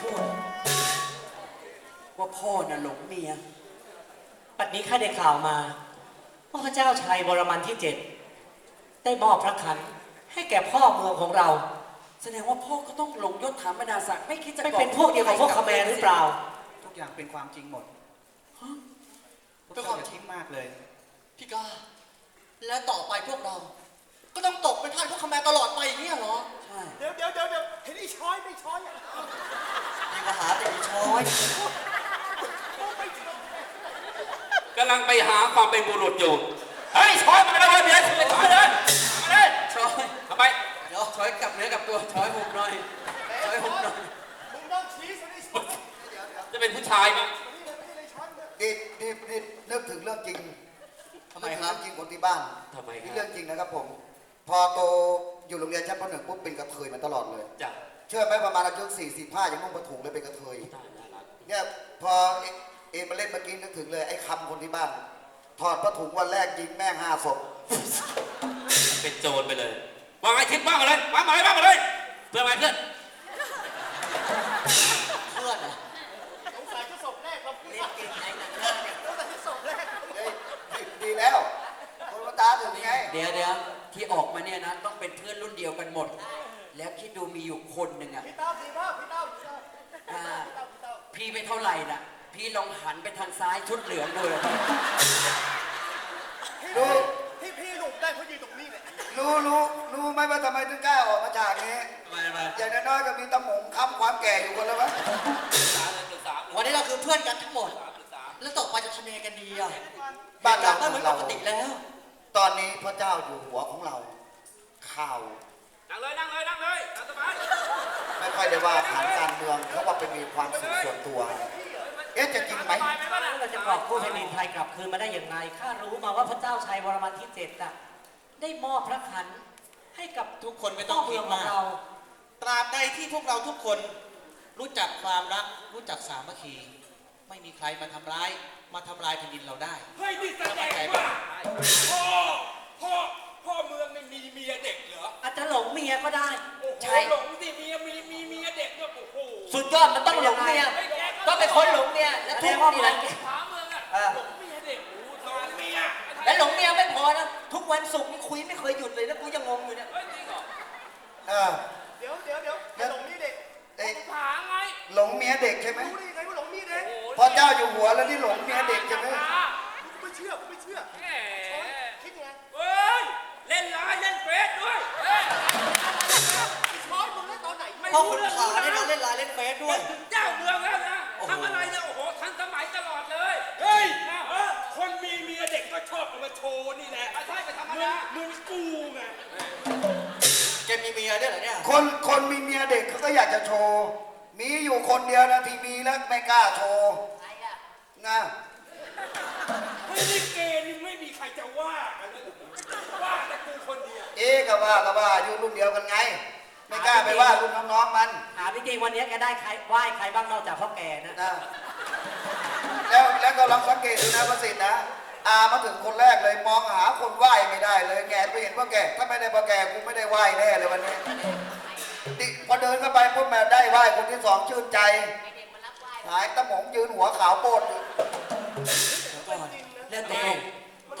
พวกเขมรมันพูดว่าพ่อน่ะหลงเมียปัดนี้ข้าได้ข่าวมาว่าพระเจ้าชัยวรมันที่เจ็ดได้มอบพระขันให้แก่พ่อเมืองของเรา แสดงว่าพ่อก็ต้องหลงยศถาบรรดาศักดิ์ไม่คิดจะไม่ก่อเป็นพวกเดียวกับพวกเขมรหรือเปล่า ทุกอย่างเป็นความจริงหมดพวกเป็นคเขาวามอย่าจริทิ้งงมากเลย พี่กาและต่อไปพวกเรา ก็ต้องตกเป็นทาสพวกขแมรตลอดไปอย่างนี้ยเหรอ ใช่เดี๋ยวเดี๋ยวเดี๋ยวเดี๋ยวเห็นไอ้ช้อยไม่ช้อยอะยังมาหาแต่อีช้อยกำลังไปหาความเป็นบุรุษอยู่ เฮ้ยช้อยมาแล้วเว้ยเดี๋ยวไปช้อยเลยมาเลยช้อยทำไมเดี๋ยวช้อยกลับเนื้อกลับตัวช้อยหุบหน่อยช้อยหุบหน่อย มึงต้องชี้สิไอ้ช้อยจะเป็นผู้ชายมั้ยนี่เลยนี่เลยช้อยเลยนี่นี่นี่นึกถึงเรื่องจริงทำไมครับนึกถึงเองจริงคนที่บ้านทำไมคนี่รัเรื่บองจริงนะครับผม พอโตอยู่โรงเรียนชั้นปหนึ่งปุ๊บเป็นกระเทยมาตลอดเลย จ้ะเชื่อไหมประมาณอายุสี่สิบห้ายังนุ่งผ้าถุงเลยเป็นกระเทย ตายน่ารักเนี่ยพอเอเอ็มมาเล่นเมื่อกี้นึกถึงเลยไอ้คำคนที่บ้าน ถอดผ้าถุงวันแรกยิงแม่งห้าศพเป็นโจรไปเลย วางไอ้ทิศว่างมาเลยวางมาเลยวางมาเลย เพื่อนไหมเพื่อน เพื่อนเหรอสงสัยจะศพแรกเราพี่เล่นเก่งไอ้หนังหน้าเนี่ยสงสัยจะศพแรกเฮ้ยดีดีแล้วคนมาตาถึงไง เดี๋ยวเดี๋ยว ที่ออกมาเนี่ยนะต้องเป็นเพื่อนรุ่นเดียวกันหมด แล้วคิดดูมีอยู่คนหนึ่งอะพี่เต้าพี่เต้าพี่เต้าพี่เต้าอ่าพี่เต้าพี่เต้าพี่ไม่เท่าไหร่น่ะ พี่ลองหันไปทางซ้ายชุดเหลืองดูเลยรู้ที่พี่หนุ่มได้เพราะยืนตรงนี้เนี่ยรู้รู้รู้ไหมว่าทำไมถึงกล้าออกมาฉากนี้ทำไมทำไมอย่างน้อยๆก็มีตะหมงค้ำความแก่อยู่คนละวะวันนี้เราคือเพื่อนกันทั้งหมด แล้วต่อไปจะทำยังไงกันดีอะบ้านเราก็เหมือนปกติแล้ว ตอนนี้พระเจ้าอยู่หัวของเรา ข่าว นั่งเลยนั่งเลยนั่งเลยตามสบายไม่ค่อยได้ว่าผ่านการเมืองเพราะว่าเป็นมีความสุขส่วนตัว เอ๊ะจะจริงไหมเราจะบอกผู้แผ่นดินไทยกลับคืนมาได้อย่างไร ข้ารู้มาว่าพระเจ้าชัยวรมันที่เจ็ดน่ะได้มอบพระขันให้กับทุกคนไม่ต้องพ่อคิเมืดองของมาก เรา ตราบใดที่พวกเราทุกคนรู้จักความรัก รู้จักสามัคคี ไม่มีใครมาทำร้าย มาทำลายแผ่นดินเราได้ เฮ้ยนี่แสดงว่าพ่อพ่อพ่อเมืองไม่มีเมียเด็กเหรออาจจะหลงเมียก็ได้ โอ้โหใช่ หลงสิเมียมีมีเมียเด็กเนี่ยโอ้โหสุดยอดมันต้องหลงเมียก็เป็นคนหลงเมียและทุกคนนี่แหละถามเมืองอะหลงเมียเด็กโอ้โหทำเมีย และหลงเมียไม่พอนะทุกวันศุกร์นี่คุยไม่เคยหยุดเลยนะกูยังงงอยู่เนี่ย เจ้าอยู่หัวแล้วนี่หลงเมียเด็กใช่ไหมกูไม่เชื่อกูไม่เชื่อแหมคิดยังไงเฮ้ยเล่นไลน์เล่นเฟซด้วยเฮ้ยไอ้ช้อยมึงเล่นตอนไหนไม่พ่อรู้ขุนเรื่องขาเนี่ยนะเราเล่นไลน์เล่นเฟซด้วย เจ้าเมืองแล้วนะทำอะไรเนี่ยโอ้โหทันสมัยตลอดเลยเฮ้ยเออคนมีเมียเด็กก็ชอบเอามาโชว์นี่แหละใช่ไปธรรมดามึงกูไงแกมีเมียด้วยเหรอเนี่ย คนคนมีเมียเด็กเขาก็อยากจะโชว์ มีอยู่คนเดียวนะที่มีแล้วไม่กล้าโชว์ นะเฮ้ยนี่เกย์นี่ไม่มีใครจะว่ากันเลยว่าแต่กูคนเดียวเอ๊ะก็ว่าก็ว่าอยู่รุ่นเดียวกันไง ไม่กล้าไปว่ารุ่นน้องๆมันถามจริงๆวันนี้แกได้ใครไหว้ใครบ้างนอกจากพ่อแก่นะนะแล้วแล้วก็ลองสังเกตดูนะประสิทธิ์นะอามาถึงคนแรกเลยมองหาคนไหว้ไม่ได้เลยแงนไปเห็นว่าแกถ้าไม่ได้พ่อแกกูไม่ได้ไหว้แน่เลยวันนี้ดิพอเดินเข้าไปปุ๊บแม่ได้ไหว้คนที่สองชื่นใจ หายตะหมงยืนหัวขาวโปดอยู่เรื่องตกลง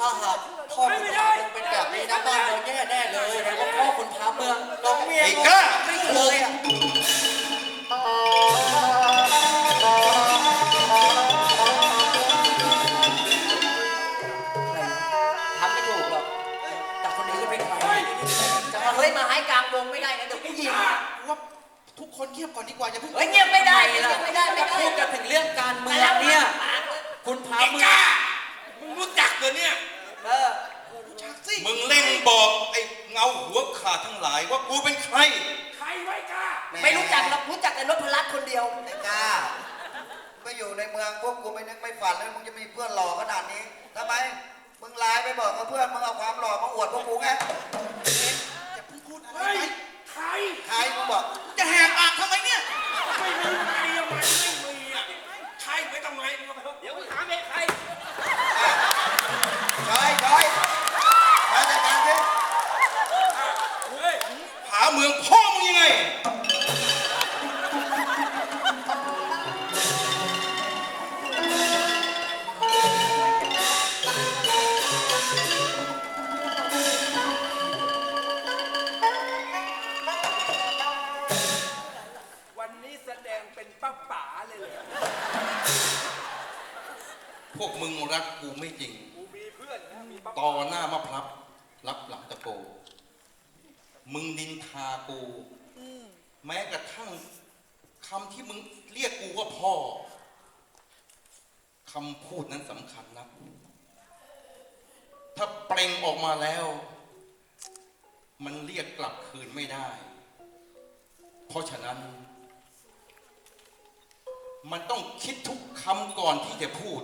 ถ้าหากพ่อขุนขายังเป็นแบบนี้นะบ้านเราแย่แน่เลยแสดงว่าพ่อคุณพาเมืองหลงเมียไอ้กล้าไม่เลยอะ คุณพาไอ้เมืกองล้ามึงรู้จักเหรอเนี่ย เออมึงเล่งบอกไอ้เงาหัวขาดทั้งหลายว่ากูเป็นใคร ใครไว้กล้า ไม่รู้จักหรอกรู้จักแต่นพรัตน์คนเดียว ไอ้กล้าก็อยู่ในเมืองพวกกูไม่นึกไม่ฝันเลยมึงจะมีเพื่อนหล่อขนาดนี้ทำไมมึงไลน์ไปบอกกับเพื่อนมึงเอาความหล่อมาอวดพวกกูไงอย่าเพิ่งพูดอะไรเฮ้ยไปใคร ใครมึงบอกจะแหกปากทำไมเนี่ย ไม่มีใครอะมันไม่มีอะใครไม่ต้องไงมึง ริงกูมีเพื่อนนะมีปั๊บต่อหน้ามะพร้าวรับหลังตะโก มึงนินทากู แม้กระทั่งคำที่มึงเรียกกูว่าพ่อคำพูดนั้นสำคัญนะถ้าเปล่งออกมาแล้ว มันเรียกกลับคืนไม่ได้ เพราะฉะนั้น มันต้องคิดทุกคำก่อนที่จะพูด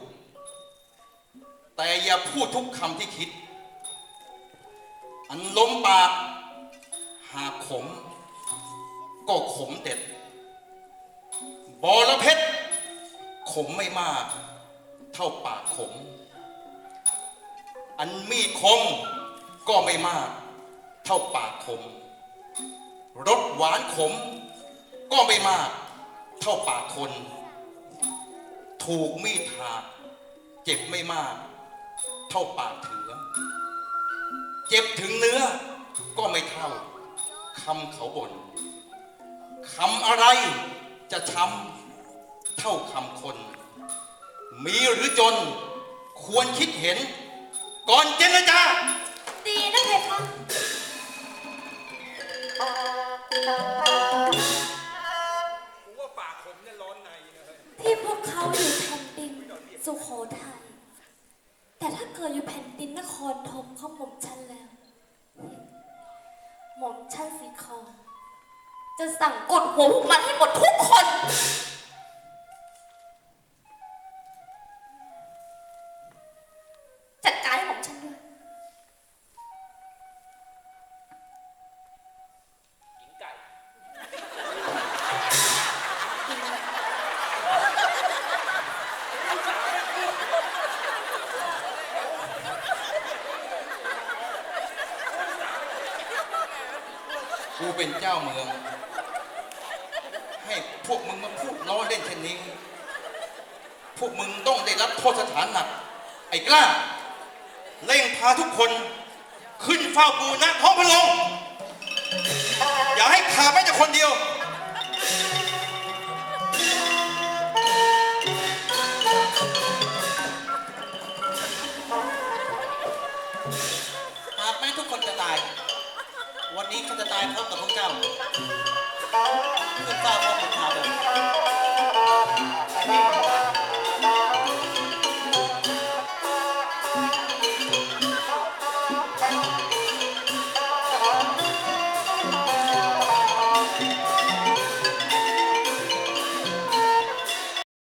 แต่อย่าพูดทุกคำที่คิด อันล้มปาก หากขม ก็ขมเด็ด บอระเพ็ดขมไม่มาก เท่าปากขม อันมีดคมก็ไม่มาก เท่าปากขมรสหวานขม ก็ไม่มาก เท่าปากคน ถูกมีดถากเจ็บไม่มาก เท่าปากเถือ เจ็บถึงเนื้อ ก็ไม่เท่าคำเขาบ่นคำอะไรจะช้ำเท่าคำคน มีหรือจนควรคิดเห็น ก่อนเจรจาดีนะเพคะ รธมเขาหม่อมฉันแล้ว หม่อมฉันสีคอจะสั่งกดหัวพวกมันให้หมดทุกคน เจ้าเมือง ให้พวกมึงมาพูดล้อเล่นเช่นนี้ พวกมึงต้องได้รับโทษสถานหนัก ไอ้กล้า เร่งพาทุกคนขึ้นเฝ้ากูนะท้องพระโรงอย่าให้ขาดแม้แต่คนเดียว